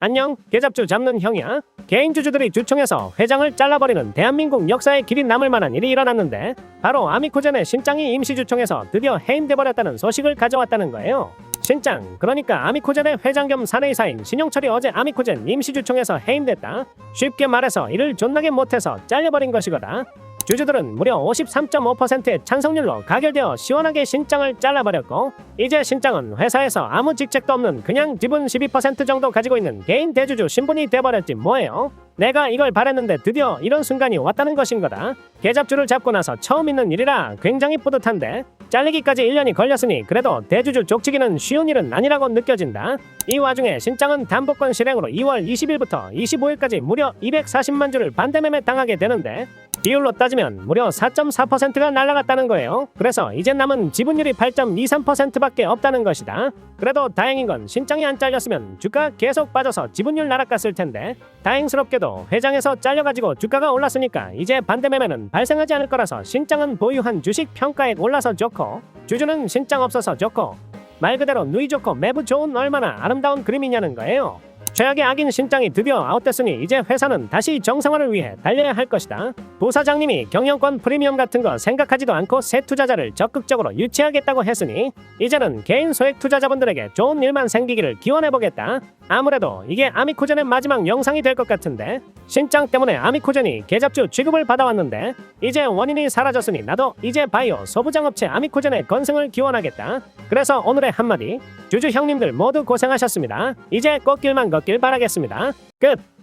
안녕, 계잡주 잡는 형이야. 개인 주주들이 주총에서 회장을 잘라버리는 대한민국 역사에 길이 남을 만한 일이 일어났는데 바로 아미코젠의 신짱이 임시 주총에서 드디어 해임돼 버렸다는 소식을 가져왔다는 거예요. 신짱, 그러니까 아미코젠의 회장 겸 사내이사인 신용철이 어제 아미코젠 임시 주총에서 해임됐다. 쉽게 말해서 일을 존나게 못해서 잘려버린 것이거다. 주주들은 무려 53.5%의 찬성률로 가결되어 시원하게 신짱을 잘라버렸고 이제 신짱은 회사에서 아무 직책도 없는 그냥 지분 12% 정도 가지고 있는 개인 대주주 신분이 돼버렸지 뭐예요. 내가 이걸 바랬는데 드디어 이런 순간이 왔다는 것인 거다. 계잡주를 잡고 나서 처음 있는 일이라 굉장히 뿌듯한데 잘리기까지 1년이 걸렸으니 그래도 대주주 족치기는 쉬운 일은 아니라고 느껴진다. 이 와중에 신짱은 담보권 실행으로 2월 20일부터 25일까지 무려 240만 주를 반대매매 당하게 되는데 비율로 따지면 무려 4.4%가 날라갔다는 거예요. 그래서 이제 남은 지분율이 8.23%밖에 없다는 것이다. 그래도 다행인 건 신장이 안 잘렸으면 주가 계속 빠져서 지분율 나락갔을 텐데 다행스럽게도 회장에서 잘려가지고 주가가 올랐으니까 이제 반대 매매는 발생하지 않을 거라서 신장은 보유한 주식 평가액 올라서 좋고 주주는 신장 없어서 좋고 말 그대로 누이 좋고 매부 좋은 얼마나 아름다운 그림이냐는 거예요. 최악의 악인 신장이 드디어 아웃됐으니 이제 회사는 다시 정상화를 위해 달려야 할 것이다. 부사장님이 경영권 프리미엄 같은 거 생각하지도 않고 새 투자자를 적극적으로 유치하겠다고 했으니 이제는 개인 소액 투자자분들에게 좋은 일만 생기기를 기원해보겠다. 아무래도 이게 아미코젠의 마지막 영상이 될 것 같은데 신장 때문에 아미코젠이 계잡주 취급을 받아왔는데 이제 원인이 사라졌으니 나도 이제 바이오 소부장업체 아미코젠의 건승을 기원하겠다. 그래서 오늘의 한마디 주주 형님들 모두 고생하셨습니다. 이제 꽃길만 걷길 바라겠습니다. 끝.